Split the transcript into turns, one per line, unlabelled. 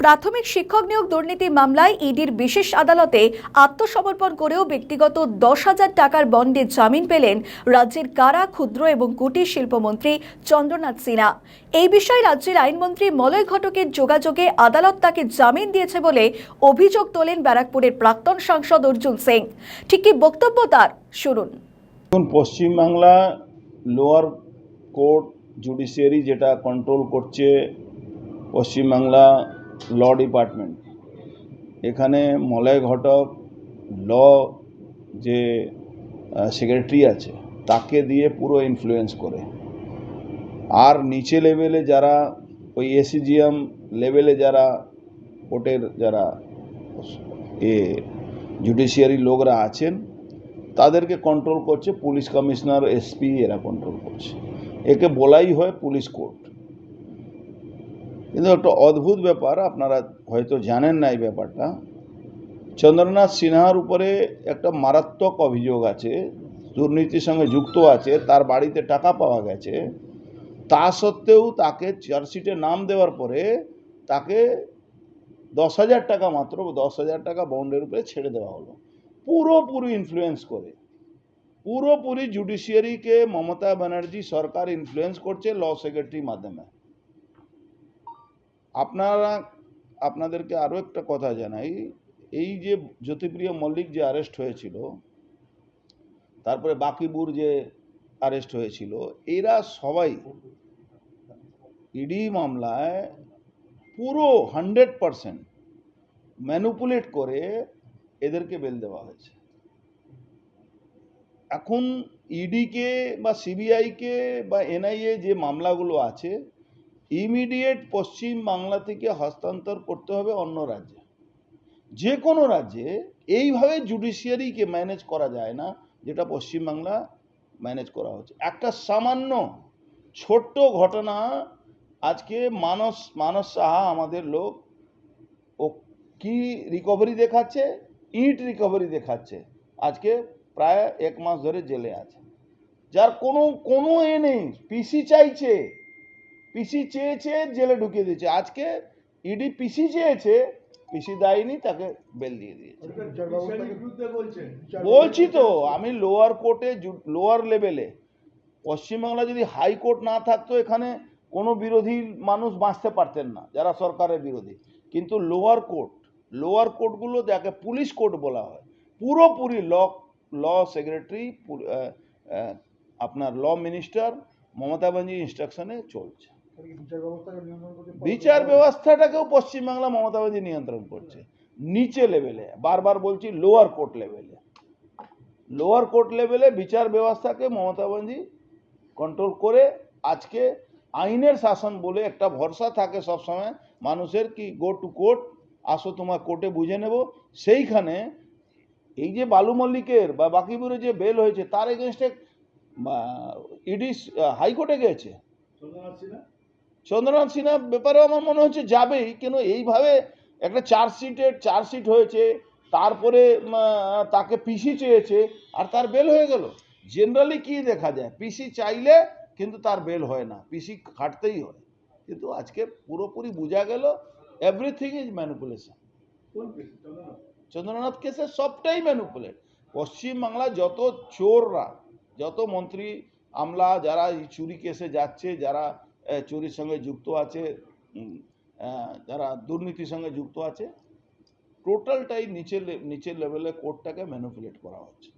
প্রাথমিক শিক্ষক নিয়োগ দুর্নীতি মামলায় ইডির বিশেষ আদালতে আত্মসমর্পণ করেও ব্যক্তিগত দশ হাজার টাকার বন্ডে জামিন পেলেন রাজ্যের কারা, ক্ষুদ্র এবং কুটির শিল্পমন্ত্রী চন্দ্রনাথ সিনহা। এই বিষয়ে রাজ্যের আইনমন্ত্রী মলয় ঘটকের যোগাযোগে আদালত তাকে জামিন দিয়েছে বলে অভিযোগ তোলেন ব্যারাকপুরের প্রাক্তন সাংসদ অর্জুন সিং। ঠিক কি বক্তব্য তার? শুনুন।
পশ্চিমবাংলা লোয়ার কোর্ট জুডিশিয়ারি যেটা কন্ট্রোল করছে পশ্চিমবাংলা ল ডিপার্টমেন্ট। এখানে মলয় ঘটক, ল যে সেক্রেটারি আছে, তাকে দিয়ে পুরো ইনফ্লুয়েন্স করে। আর নিচে লেভেলে যারা, ওই এসিজিএম লেভেলে যারা, কোর্টের যারা, এ জুডিশিয়ারি লোকরা আছেন, তাদেরকে কন্ট্রোল করছে, পুলিশ কমিশনার এসপি এরা কন্ট্রোল করছে। একে বলাই হয় পুলিশ কোর্ট। কিন্তু একটা অদ্ভুত ব্যাপার, আপনারা হয়তো জানেন না এই ব্যাপারটা। চন্দ্রনাথ সিনহার উপরে একটা মারাত্মক অভিযোগ আছে, দুর্নীতির সঙ্গে যুক্ত আছে, তার বাড়িতে টাকা পাওয়া গেছে। তা সত্ত্বেও তাকে চার্জশিটে নাম দেওয়ার পরে তাকে দশ হাজার টাকা মাত্র, দশ হাজার টাকা বন্ডের উপরে ছেড়ে দেওয়া হলো। পুরোপুরি ইনফ্লুয়েন্স করে। পুরোপুরি জুডিশিয়ারিকে মমতা ব্যানার্জি সরকার ইনফ্লুয়েন্স করছে ল সেক্রেটারির মাধ্যমে। আপনারা, আপনাদেরকে আরও একটা কথা জানাই। এই যে জ্যোতিপ্রিয় মল্লিক যে অ্যারেস্ট হয়েছিল, তারপরে বাকিবুর যে অ্যারেস্ট হয়েছিল, এরা সবাই ইডি মামলায় পুরো হান্ড্রেড পারসেন্ট ম্যানুপুলেট করে এদেরকে বেল দেওয়া হয়েছে। এখন ইডিকে বা সিবিআইকে বা এনআইএ যে মামলাগুলো আছে ইমিডিয়েট পশ্চিম বাংলা থেকে হস্তান্তর করতে হবে অন্য রাজ্যে। যে কোনো রাজ্যে এইভাবে জুডিশিয়ারিকে ম্যানেজ করা যায় না, যেটা পশ্চিমবাংলা ম্যানেজ করা হচ্ছে। একটা সামান্য ছোট্ট ঘটনা, আজকে মানস মানস সাহা আমাদের লোক, ও কি রিকভারি দেখাচ্ছে? ইট রিকভারি দেখাচ্ছে। আজকে প্রায় এক মাস ধরে জেলে আছে। যার কোনো কোনো এ নেই। পিসি চাইছে। পিসি চেয়েছে জেলে ঢুকিয়ে দিয়েছে। আজকে ইডি পিসি চেয়েছে পিসি দেয়নি তাকে বেল দিয়ে দিয়েছে। বলছি তো আমি লোয়ার কোর্টে লোয়ার লেভেলে পশ্চিমবাংলা যদি হাইকোর্ট না থাকতো এখানে কোনো বিরোধী মানুষ বাঁচতে পারতেন না যারা সরকারের বিরোধী। কিন্তু লোয়ার কোর্ট লোয়ার কোর্টগুলো যাকে পুলিশ কোর্ট বলা হয় পুরোপুরি ল ল সেক্রেটারি আপনার ল মিনিস্টার মমতা ব্যানার্জি ইনস্ট্রাকশনে চলছে। বিচার ব্যবস্থাটাকেও পশ্চিমবাংলা মমতা ব্যানার্জি নিয়ন্ত্রণ করছে। নিচে লেভেলে, বারবার বলছি লোয়ার কোর্ট লেভেলে। লোয়ার কোর্ট লেভেলে বিচার ব্যবস্থাকে মমতা কন্ট্রোল করে আজকে আইনের শাসন বলে একটা ভরসা থাকে সবসময়, মানুষের কি গো টু কোর্ট আসো তোমার কোর্টে বুঝে নেব। সেইখানে এই যে বালু মল্লিকের বা বাকিপুরে যে বেল হয়েছে, তার এগেনস্টে ইডি হাইকোর্টে গেছে চন্দ্রনাথ সিনহা ব্যাপারেও আমার মনে হচ্ছে যাবেই কেন এইভাবে একটা চার্জশিটের চার্জশিট হয়েছে তারপরে তাকে পিসি চেয়েছে আর তার বেল হয়ে গেল। জেনারেলি কি দেখা যায় পিসি চাইলে কিন্তু তার বেল হয় না। পিসি খাটতেই হয়। কিন্তু আজকে পুরোপুরি বোঝা গেল এভরিথিং ইজ ম্যানুপুলেশন চন্দ্রনাথ? কেসে সবটাই ম্যানুপুলেট পশ্চিমবাংলা যত চোররা যত মন্ত্রী আমলা যারা চুরি কেসে যাচ্ছে যারা চুরির সঙ্গে যুক্ত আছে যারা দুর্নীতির সঙ্গে যুক্ত আছে, টোটালটাই নিচের নিচের লেভেলে কোর্টটাকে ম্যানুপুলেট করা হচ্ছে।